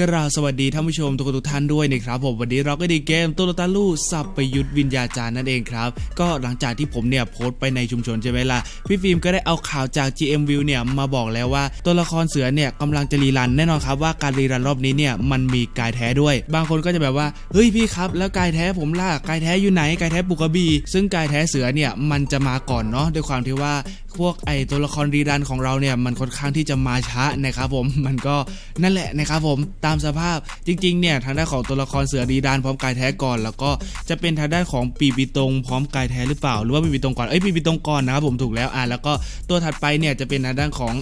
กราสวัสดีท่านผู้ชมทุกคนทุกท่านด้วยนะครับผมวันนี้เราก็ดีเกมตัวตาลู่สับประยุทธ์วิญญาจารย์นั่นเองครับ ก็หลังจากที่ผมเนี่ยโพสต์ไปในชุมชนใช่ไหมล่ะพี่ฟิล์มก็ได้เอาข่าวจาก GM View เนี่ยมาบอกแล้วว่าตัวละครเสือเนี่ยกำลังจะรีรันแน่นอนครับว่าการรีรันรอบนี้เนี่ยมันมีกายแท้ด้วย บางคนก็จะแบบว่าเฮ้ยพี่ครับ แล้วกายแท้ผมล่ะกายแท้อยู่ไหนกายแท้ปุกบีซึ่งกายแท้เสือเนี่ยมันจะมาก่อนเนาะด้วยความที่ว่าพวกไอตัวละครรีรันของเราเนี่ยมันค่อนข้างที่จะมาช้านะครับผมมันก็นั่นแหละนะครับผมตามสภาพ จริงๆเนี่ยทางด้านของตัวละครเสือรีรันพร้อมกายแท้ก่อน แล้วก็จะเป็นทางด้านของปีปีตรงพร้อมกายแท้หรือเปล่า หรือว่าปีปีตรงก่อนเอ้ยปีปีตรงก่อนนะครับผมถูกแล้วอะแล้วก็ตัวถัดไปเนี่ยจะเป็นทางด้านของ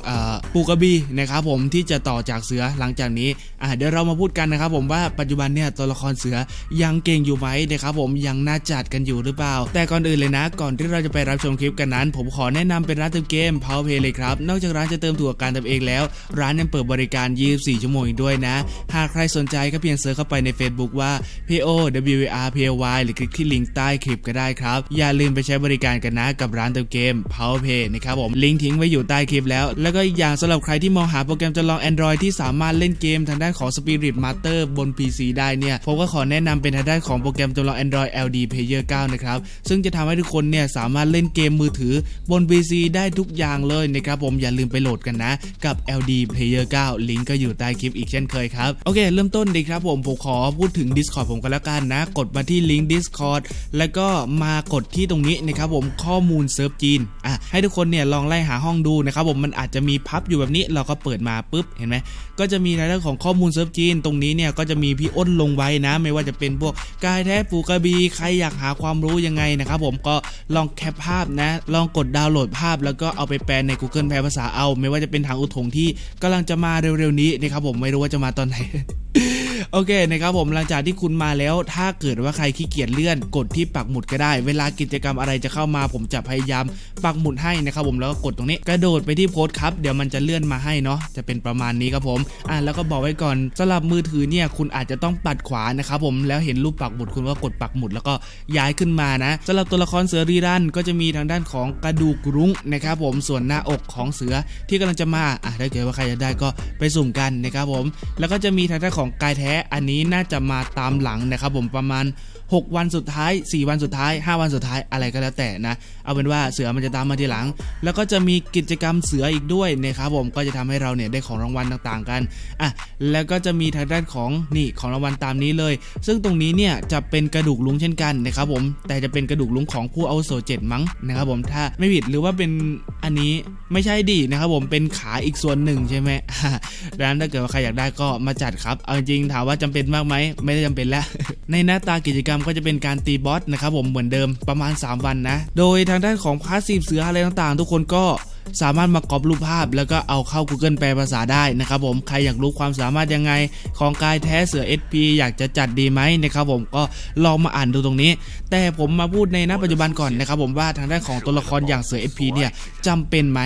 ปูกระบีนะครับผมที่จะต่อจากเสือหลังจากนี้อะเดี๋ยวเรามาพูดกันนะครับผมว่าปัจจุบันเนี่ยตัวละครเสือยังเก่งอยู่ไหมนะครับผมยังน่าจัดกันอยู่หรือเปล่า แต่ก่อนอื่นเลยนะ ก่อนที่เราจะไปรับชมคลิปกันนั้น ผมขอแนะนำเป็นร้านเติมเกม Power Play เลยครับนอกจากร้านจะเติมถั่วการเติมเองแล้ว ร้านยังเปิดบริการ 24 ชั่วโมงอีกด้วยนะหากใครสนใจก็เพียงเซิร์ชเข้าไปใน Facebook ว่า POWRPY หรือคลิกที่ลิงก์ใต้คลิปก็ได้ครับ อย่าลืมไปใช้บริการกันนะกับร้านเติมเกม Power Play นะครับผมลิงก์ทิ้งไว้อยู่ใต้คลิปแล้ว แล้วก็อีกอย่างสำหรับใครที่มองหาโปรแกรมจำลอง Android ที่สามารถเล่นเกมทางด้านของ Spirit Master บน PC ได้เนี่ยผมก็ขอแนะนำเป็นทางด้านของโปรแกรมจำลอง Android LD Player 9 นะครับ ซึ่งจะทำให้ทุกคนเนี่ยสามารถเล่นเกมมือถือบน PC ได้ทุกอย่างเลยนะครับผมอย่าลืมไปโหลดกันนะ กับ LD Player 9 ลิงก์ก็อยู่ใต้คลิปอีกเช่นเคยครับโอเคเริ่มต้นดีครับผมผมขอพูดถึง Discord ผมกันแล้วกันนะ กดมาที่ลิงก์ Discord แล้วก็มากดที่ตรงนี้นะครับผมข้อมูลเซิร์ฟจีนอะให้ทุกคนเนี่ยลองไล่หาห้องดูนะครับผมมันอาจจะมีพับอยู่แบบนี้เราก็เปิดมาปุ๊บเห็นไหมก็จะมีในเรื่องของข้อมูลเซิร์ฟจีน ตรงนี้เนี่ยก็จะมีพี่อ้นลงไว้นะ ไม่ว่าจะเป็นพวกกายแท้ปูกระบีใครอยากหาความรู้ยังไงนะครับผมก็ลองแคปภาพนะ ลองกดดาวน์โหลดภาพ แล้วก็เอาไปแปลใน Google แปลภาษาเอา ไม่ว่าจะเป็นทางอุทงที่กำลังจะมาเร็วๆนี้นะครับผมไม่รู้ว่าจะมาตอนไหน โอเคนะครับผมหลังจากที่คุณมาแล้ว ถ้าเกิดว่าใครขี้เกียจเลื่อนกดที่ปักหมุดก็ได้ เวลากิจกรรมอะไรจะเข้ามา ผมจะพยายามปักหมุดให้นะครับผมแล้วก็กดตรงนี้กระโดดไปที่โพสต์ครับเดี๋ยวมันจะเลื่อนมาให้เนาะจะเป็นประมาณนี้ครับผมอะแล้วก็บอกไว้ก่อนสำหรับมือถือเนี่ยคุณอาจจะต้องปัดขวานะครับผมแล้วเห็นรูปปักหมุดคุณก็กดปักหมุดแล้วก็ย้ายขึ้นมานะสำหรับตัวละครเสือรีรันก็จะมีทางด้านของกระดูกรุ้งนะครับผมส่วนหน้าอกของเสือที่กำลังจะมาอะถ้าเกิดว่าใครจะได้ก็ไปสุ่มกันนะครับผมแล้วก็จะมีทางด้านของกายแท้อันนี้น่าจะมาตามหลังนะครับผมประมาณ 6 วันสุดท้าย 4 วันสุดท้าย 5 วันสุดท้ายอะไรก็แล้วแต่นะ เอาเป็นว่าเสือมันจะตามมาทีหลัง แล้วก็จะมีกิจกรรมเสืออีกด้วยนะครับผมก็จะทำให้เราเนี่ยได้ของรางวัลต่างๆกันอะแล้วก็จะมีทางด้านของนี่ของรางวัลตามนี้เลย ซึ่งตรงนี้เนี่ยจะเป็นกระดูกลุงเช่นกันนะครับผมแต่จะเป็นกระดูกลุงของผู้เอาโสเจ็ดมั้งนะครับผมถ้าไม่ผิดหรือว่าเป็นอันนี้ไม่ใช่ดินะครับผมเป็นขาอีกส่วนหนึ่งใช่ไหมดังนั้นถ้าเกิดว่าใครอยากได้ก็มาจัดครับเอาจริงถามว่าจำเป็นมากไหมไม่ได้จำเป็นแล้วในหน้าตากิจกรรมก็จะเป็นการตีบอสนะครับผมเหมือนเดิมประมาณ 3 วันนะ โดยทางด้านของพาสซีฟเสืออะไรต่างๆ ทุกคนก็สามารถมากรอบรูปภาพ แล้วก็เอาเข้า Google แปลภาษาได้นะครับผมใครอยากรู้ความสามารถยังไง ของกายแท้เสือ SP อยากจะจัดดีไหมนะครับผมก็ลองมาอ่านดูตรงนี้ แต่ผมมาพูดในณปัจจุบันก่อนนะครับผมว่าทางด้านของตัวละครอย่างเสือ SP เนี่ยจำเป็นไหม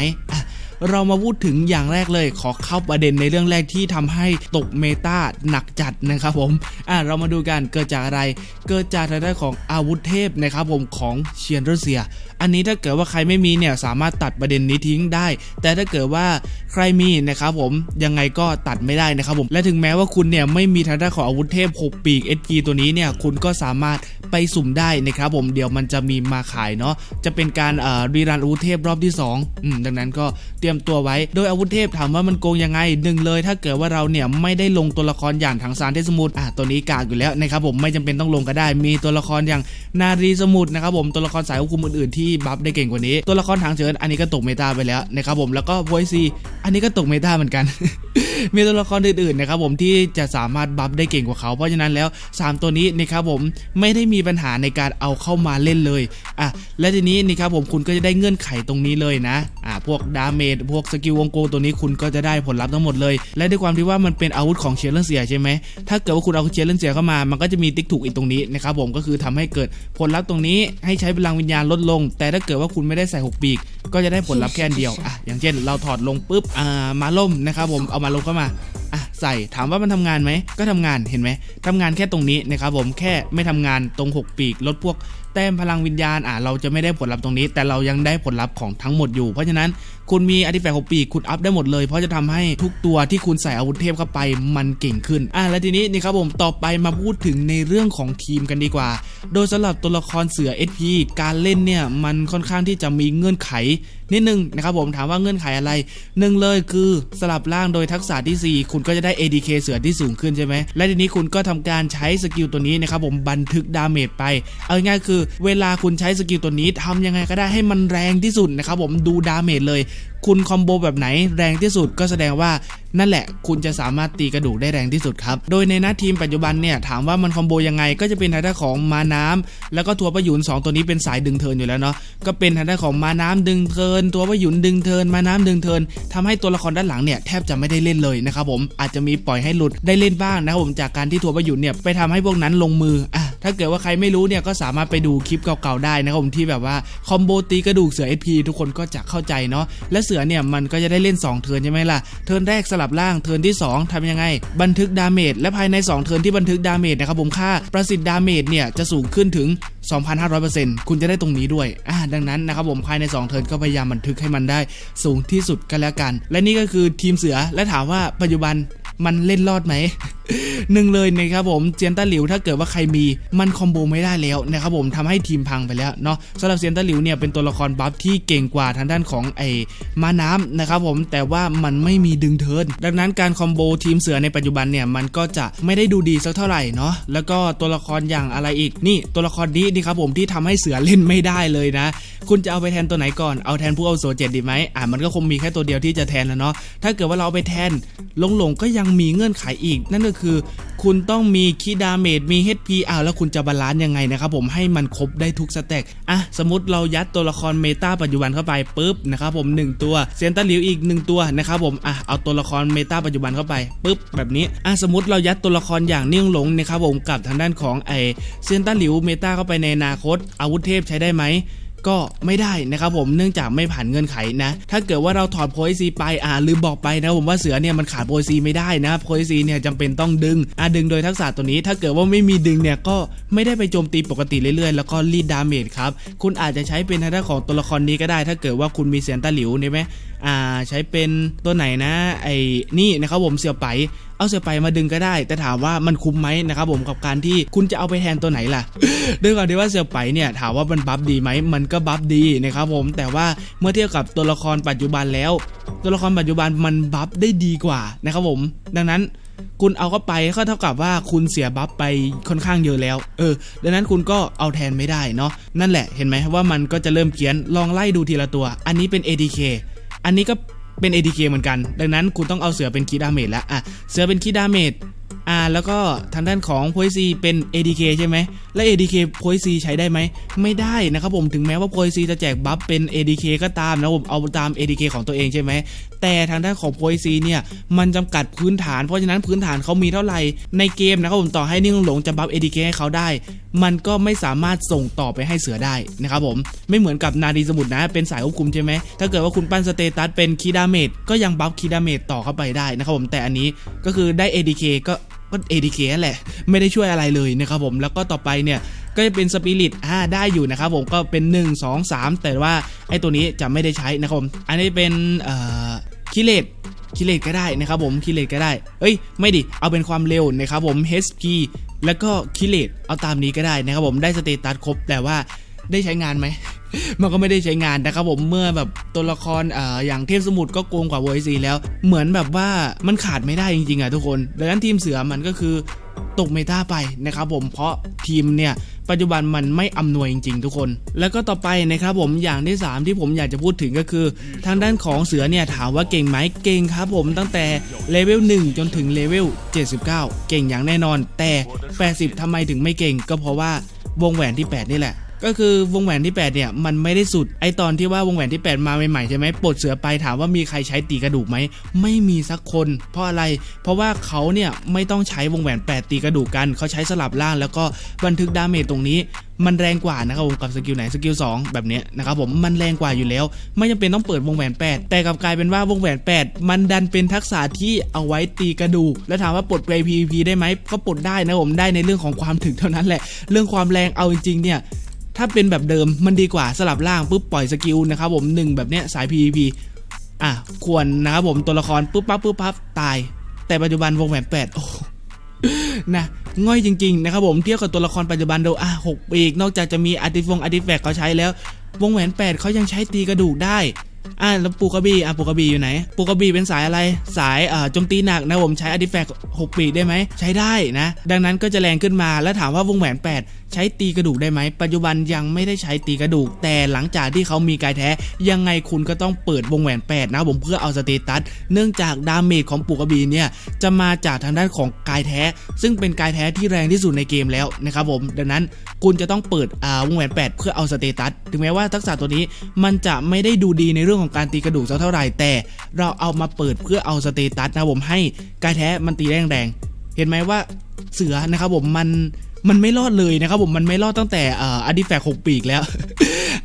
เรามาพูดถึงอย่างแรกเลย ขอเข้าประเด็นในเรื่องแรกที่ทำให้ตกเมตาหนักจัดนะครับผมอะเรามาดูกันเกิดจากอะไร เกิดจากทางด้านของอาวุธเทพนะครับผมของเชียนรัสเซีย อันนี้ถ้าเกิดว่าใครไม่มีเนี่ยสามารถตัดประเด็นนี้ทิ้งได้ แต่ถ้าเกิดว่าใครมีนะครับผมยังไงก็ตัดไม่ได้นะครับผมและถึงแม้ว่าคุณเนี่ยไม่มีทางด้านของอาวุธเทพ 6 ปีก SP ตัวนี้เนี่ยคุณก็สามารถไปสุ่มได้นะครับผมเดี๋ยวมันจะมีมาขายเนาะจะเป็นการเอ่อรีรันอาวุธเทพรอบที่2อืมดังนั้นก็เตรียมตัวไว้ โดยอาวุธเทพถามว่ามันโกงยังไงหนึ่งเลย ถ้าเกิดว่าเราเนี่ยไม่ได้ลงตัวละครอย่างถังซานเทสมุทรอะตัวนี้กากอยู่แล้วนะครับผมไม่จำเป็นต้องลงก็ได้ มีตัวละครอย่างนารีสมุทรนะครับผมตัวละครสายควบคุมอื่นๆที่บัฟได้เก่งกว่านี้ ตัวละครทางเชิญอันนี้ก็ตกเมตาไปแล้วนะครับผมแล้วก็โวยซีอันนี้ก็ตกเมตาเหมือนกันมีตัวละครอื่นๆนะครับผมที่จะสามารถบัฟได้เก่งกว่าเขา เพราะฉะนั้นแล้ว 3 ตัวนี้นะครับผมไม่ได้มีปัญหาในการเอาเข้ามาเล่นเลยอะและทีนี้นี่ครับผมคุณก็จะได้เงื่อนไขตรงนี้เลยนะอะพวกดาเมจพวกสกิลวงโกตัวนี้คุณก็จะได้ผลลัพธ์ทั้งหมดเลย และด้วยความที่ว่ามันเป็นอาวุธของเชียร์เลนเซียใช่ไหมถ้าเกิดว่าคุณเอาเชียร์เลนเซียเข้ามา มันก็จะมีติ๊กถูกอีกตรงนี้นะครับผมก็คือทำให้เกิดผลลัพธ์ตรงนี้ให้ใช้พลังวิญญาณลดลง แต่ถ้าเกิดว่าคุณไม่ได้ใส่หกปีก ก็จะได้ผลลัพธ์แค่เดียวอะอย่างเช่น เราถอดลงปุ๊บอ่ามาล่มนะครับผมเอามาลงเข้ามาอะใส่ถามว่ามันทำงานไหมก็ทำงานเห็นไหมทำงานแค่ตรงนี้นะครับผมแค่ไม่ทำงานตรง 6 ปีกลดพวกแต้มพลังวิญญาณอะเราจะไม่ได้ผลลัพธ์ตรงนี้ แต่เรายังได้ผลลัพธ์ของทั้งหมดอยู่ เพราะฉะนั้น คุณมีอาร์ติแฟกต์6ปีกคุณอัพได้หมดเลย เพราะจะทำให้ทุกตัวที่คุณใส่อาวุธเทพเข้าไปมันเก่งขึ้นอะแล้วทีนี้นี่ครับผมต่อไปมาพูดถึงในเรื่องของทีมกันดีกว่า โดยสำหรับตัวละครเสือ SP การเล่นเนี่ยมันค่อนข้างที่จะมีเงื่อนไขนิดนึงนะครับผมถามว่าเงื่อนไขอะไรหนึ่งเลยคือสลับร่างโดยทักษะที่ 4 คุณก็จะได้ ADK เสือที่สูงขึ้นใช่ไหมและทีนี้คุณก็ทำการใช้สกิลตัวนี้นะครับผมบันทึกดาเมจไป เอาง่ายคือ เวลาคุณใช้สกิลตัวนี้ทำยังไงก็ได้ให้มันแรงที่สุดนะครับผมดูดาเมจเลยคุณคอมโบแบบไหนแรงที่สุดก็แสดงว่านั่นแหละ คุณจะสามารถตีกระดูกได้แรงที่สุดครับ โดยในหน้าทีมปัจจุบันเนี่ย ถามว่ามันคอมโบยังไงก็จะเป็นทางด้านของมาน้ำแล้วก็ทัวประยุนสองตัวนี้เป็นสายดึงเทินอยู่แล้วเนาะก็เป็นทางด้านของมาน้ำดึงเทิน ตัวประยุนดึงเทิน มาน้ำดึงเทินทำให้ตัวละครด้านหลังเนี่ยแทบจะไม่ได้เล่นเลยนะครับผมอาจจะมีปล่อยให้หลุดได้เล่นบ้างนะครับผมจากการที่ทัวประยุนเนี่ยไปทำให้พวกนั้นลงมืออะ ถ้าเกิดว่าใครไม่รู้เนี่ยก็สามารถไปดูคลิปเก่าๆได้นะครับผมที่แบบว่าคอมโบตีกระดูกเสือ SP ทุกคนก็จะเข้าใจเนาะและเสือเนี่ยมันก็จะได้เล่น 2 เทิร์นใช่ไหมล่ะ เทิร์นแรกสลับล่างเทิร์นที่ 2ทำยังไง บันทึกดาเมจและภายใน 2 เทิร์นที่บันทึกดาเมจนะครับผมค่าประสิทธิ์ดาเมจเนี่ยจะสูงขึ้นถึง 2,500%คุณจะได้ตรงนี้ด้วยอ่าดังนั้นนะครับผมภายใน 2 เทิร์นก็พยายามบันทึกให้มันได้สูงที่สุดกันแล้วกัน และนี่ก็คือทีมเสือและถามว่าปัจจุบันมันเล่นรอดไหม หนึ่งเลยนะครับผมเซียนต้าหลิวถ้าเกิดว่าใครมีมันคอมโบไม่ได้แล้วนะครับผมทำให้ทีมพังไปแล้วเนาะสำหรับเซียนต้าหลิวเนี่ยเป็นตัวละครบัฟที่เก่งกว่าทางด้านของไอ้ม้าน้ำนะครับผมแต่ว่ามันไม่มีดึงเทินดังนั้นการคอมโบทีมเสือในปัจจุบันเนี่ยมันก็จะไม่ได้ดูดีสักเท่าไหร่เนาะแล้วก็ตัวละครอย่างอะไรอีกนี่ตัวละครนี้นี่ครับผมที่ทำให้เสือเล่นไม่ได้เลยนะ คุณจะเอาไปแทนตัวไหนก่อนเอาแทนผู้เอาโซเจ็ดดีไหมอ่ามันก็คงมีแค่ตัวเดียวที่จะแทนแล้วเนาะถ้าเกิดว่าเราเอาไปแทนหลงหลงๆก็ยังมีเงื่อนไขอีกนั่นก็คืือ คุณต้องมีคีดาเมจมี HP อ้าวแล้วคุณจะบาลานซ์ยังไงนะครับผมให้มันครบได้ทุกสเต็กอะสมมติเรายัดตัวละครเมตาปัจจุบันเข้าไปปุ๊บนะครับผม 1 ตัวเซนต้าลิวอีก 1 ตัวนะครับผมอะเอาตัวละครเมตาปัจจุบันเข้าไปปุ๊บแบบนี้อะสมมติเรายัดตัวละครอย่างเนื่องหลงนะครับผมกับทางด้านของไอเซนต้าลิวเมตาเข้าไปในอนาคตอาวุธเทพใช้ได้ไหม ก็ไม่ได้นะครับผมเนื่องจากไม่ผ่านเงื่อนไขนะ ถ้าเกิดว่าเราถอดโพลิซีไปอ่าลืมบอกไปนะผมว่าเสือเนี่ยมันขาดโพลิซีไม่ได้นะโพลิซีเนี่ยจำเป็นต้องดึงอ่าดึงโดยทักษะตัวนี้ ถ้าเกิดว่าไม่มีดึงเนี่ยก็ไม่ได้ไปโจมตีปกติเรื่อยๆ แล้วก็รีดดาเมจครับคุณอาจจะใช้เป็นทางด้านของตัวละครนี้ก็ได้ ถ้าเกิดว่าคุณมีเซียนต้าหลิวเนี่ยไหมอ่าใช้เป็นตัวไหนนะไอ้นี่นะครับผมเสี่ยวไป เอาเสือไปมาดึงก็ได้ แต่ถามว่ามันคุ้มไหมนะครับผมกับการที่คุณจะเอาไปแทนตัวไหนล่ะ ด้วยความที่ว่าเสือไปเนี่ยถามว่ามันบัฟดีไหมมันก็บัฟดีนะครับผมแต่ว่าเมื่อเทียบกับตัวละครปัจจุบันแล้ว ตัวละครปัจจุบันมันบัฟได้ดีกว่านะครับผมดังนั้นคุณเอาเข้าไปก็เท่ากับว่าคุณเสียบัฟไปค่อนข้างเยอะแล้ว เออ ดังนั้นคุณก็เอาแทนไม่ได้เนาะ นั่นแหละ เห็นไหมว่ามันก็จะเริ่มเขียน ลองไล่ดูทีละตัว อันนี้เป็น ADK อันนี้ก็ เป็น ADK เหมือนกัน ดังนั้นคุณต้องเอาเสือเป็นคีดาเมจแล้วอะเสือเป็นคีดาเมจ อ่าแล้วก็ทางด้านของโพยซีเป็น ADK ใช่ไหมและ ADK โพยซีใช้ได้ไหม ไม่ได้นะครับผมถึงแม้ว่าโพยซีจะแจกบัฟเป็น ADK ก็ตามนะผมเอาตาม ADK ของตัวเองใช่ไหมแต่ทางด้านของโพยซีเนี่ยมันจำกัดพื้นฐาน เพราะฉะนั้นพื้นฐานเขามีเท่าไหร่ในเกมนะครับผมต่อให้นิ่งหลงจะบัฟ ADK ให้เขาได้ มันก็ไม่สามารถส่งต่อไปให้เสือได้นะครับผมไม่เหมือนกับนาดีสมุทรนะเป็นสายควบคุมใช่ไหมถ้าเกิดว่าคุณปั้นสเตตัสเป็นคีดาเมจก็ยังบัฟคีดาเมจต่อเข้าไปได้นะครับผมแต่อันนี้ก็คือได้ ADK ก็ ก็ ADK นั่นแหละ ไม่ได้ช่วยอะไรเลยนะครับผมแล้วก็ต่อไปเนี่ยก็จะเป็นสปิริตอ่าได้อยู่นะครับผมก็เป็น 1 2 3 แต่ว่าไอตัวนี้จะไม่ได้ใช้นะครับผมอันนี้เป็นเอ่อคิเลตคิเลตก็ได้นะครับผมคิเลตก็ได้ เอ้ยไม่ดิเอาเป็นความเร็วนะครับผม HP แล้วก็คิเลตเอาตามนี้ก็ได้นะครับผมได้สเตตัสครบแต่ว่าได้ใช้งานไหม มันก็ไม่ได้ใช้งานนะครับผมเมื่อแบบตัวละครออย่างเทพสมุทรก็โกงกว่า VC แล้ว เหมือนแบบว่ามันขาดไม่ได้จริงๆอะทุกคน ดังนั้นทีมเสือมันก็คือตกเมตาไปนะครับผมเพราะทีมเนี่ยปัจจุบันมันไม่อำนวยจริงๆ ทุกคน แล้วก็ต่อไปนะครับผมอย่างที่ 3 ที่ผมอยากจะพูดถึงก็คือ ทางด้านของเสือเนี่ยถามว่าเก่งไหมเก่งครับผมตั้งแต่เลเวล1 จนถึงเลเวล79 เก่งอย่างแน่นอน แต่ 80ทำไมถึงไม่เก่ง ก็เพราะว่าวงแหวนที่ 8 นี่แหละ ก็คือวงแหวนที่ 8 เนี่ย มันไม่ได้สุด ไอตอนที่ว่าวงแหวนที่ 8 มาใหม่ๆใช่ไหมปลดเสือไปถามว่ามีใครใช้ตีกระดูกไหม ไม่มีสักคน เพราะอะไร เพราะว่าเขาเนี่ยไม่ต้องใช้วงแหวน 8 ตีกระดูกกัน เขาใช้สลับล่างแล้วก็บันทึกดาเมจตรงนี้มันแรงกว่านะครับผมกับสกิลไหนสกิล2แบบนี้นะครับผมมันแรงกว่าอยู่แล้ว ไม่จำเป็นต้องเปิดวงแหวน 8 แต่กลับกลายเป็นว่าวงแหวน 8 มันดันเป็นทักษะที่เอาไว้ตีกระดูก แล้วถามว่าปลดไป PVP ได้ไหมก็ปลดได้นะผมได้ในเรื่องของความถึงเท่านั้นแหละ เรื่องความแรงเอาจริงๆเนี่ย ถ้าเป็นแบบเดิมมันดีกว่าสลับล่างปุ๊บปล่อยสกิลนะครับผมหนึ่งแบบเนี้ยสาย PVP อะควรนะครับผมตัวละครปุ๊บปั๊บปุ๊บปั๊บตาย แต่ปัจจุบันวงแหวนแปดโอ้นะง่อยจริงๆนะครับผมเทียบกับตัวละครปัจจุบันดูอะหกปีกนอกจากจะมีอาร์ติฟงอาร์ติแฟกเขาใช้แล้ว วงแหวน 8เขายังใช้ตีกระดูกได้ อะแล้วปูกระบี่อะปูกระบี่อยู่ไหน ปูกระบี่เป็นสายอะไรสายอ่าโจมตีหนักนะผมใช้อาร์ติแฟกหกปีได้ไหมใช้ได้นะ ดังนั้นก็จะแรงขึ้นมาแล้วถามว่าวงแหวน 8 ใช้ตีกระดูกได้ไหม ปัจจุบันยังไม่ได้ใช้ตีกระดูก แต่หลังจากที่เขามีกายแท้ ยังไงคุณก็ต้องเปิดวงแหวน 8 นะผมเพื่อเอาสเตตัสเนื่องจากดาเมจของปูกระบี่เนี่ยจะมาจากทางด้านของกายแท้ ซึ่งเป็นกายแท้ที่แรงที่สุดในเกมแล้วนะครับผมดังนั้นคุณจะต้องเปิดอ่าวงแหวน 8 เพื่อเอาสเตตัสถึงแม้ว่าทักษะตัวนี้มันจะไม่ได้ดูดีในเรื่องื่องของการตีกระดูกสักเท่าไหร่แต่เราเอามาเปิดเพื่อเอาสเตตัสนะผมให้กายแท้มันตีแรงแรงๆเห็นไหมว่าเสือนะครับผมมันมันไม่รอดเลยนะครับผมมันไม่รอดตั้งแต่ออดีแฟกหกปีกแล้ว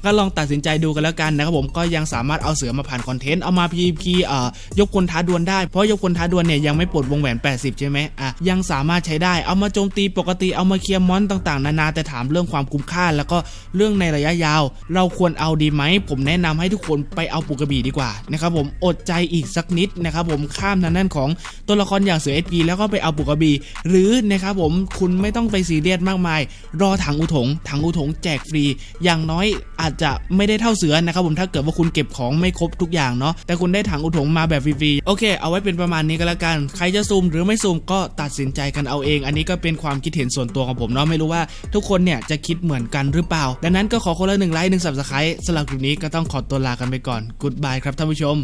ก็ลองตัดสินใจดูกันแล้วกันนะครับผมก็ยังสามารถเอาเสือมาผ่านคอนเทนต์เอามา PVP เอ่อยกคนท้าดวลได้เพราะยกคนท้าดวลเนี่ยยังไม่ปลดวงแหวน 80 ใช่ไหมอะยังสามารถใช้ได้เอามาโจมตีปกติเอามาเคลียร์มอนต่างๆ นานาแต่ถามเรื่องความคุ้มค่า แล้วก็เรื่องในระยะยาว เราควรเอาดีไหม ผมแนะนำให้ทุกคนไปเอาปูกระบี่ดีกว่านะครับผมอดใจอีกสักนิดนะครับผมข้ามทางด้านของตัวละครอย่างเสือ SP แล้วก็ไปเอาปูกระบี่หรือนะครับผมคุณไม่ต้องไปซีเรียสมากมาย รอถังอุถงถังอุถงแจกฟรี อย่างน้อยอาจจะไม่ได้เท่าเสือนะครับผมถ้าเกิดว่าคุณเก็บของไม่ครบทุกอย่างเนาะแต่คุณได้ถังอุถงมาแบบฟรีๆโอเค เอาไว้เป็นประมาณนี้ก็แล้วกัน ใครจะซูมหรือไม่ซูมก็ตัดสินใจกันเอาเอง อันนี้ก็เป็นความคิดเห็นส่วนตัวของผมเนาะไม่รู้ว่าทุกคนเนี่ยจะคิดเหมือนกันหรือเปล่า ดังนั้นก็ขอคนละหนึ่งไลค์หนึ่งสับสไครต์สำหรับคลิปนี้ก็ต้องขอตัวลากันไปก่อน กูดบายครับท่านผู้ชม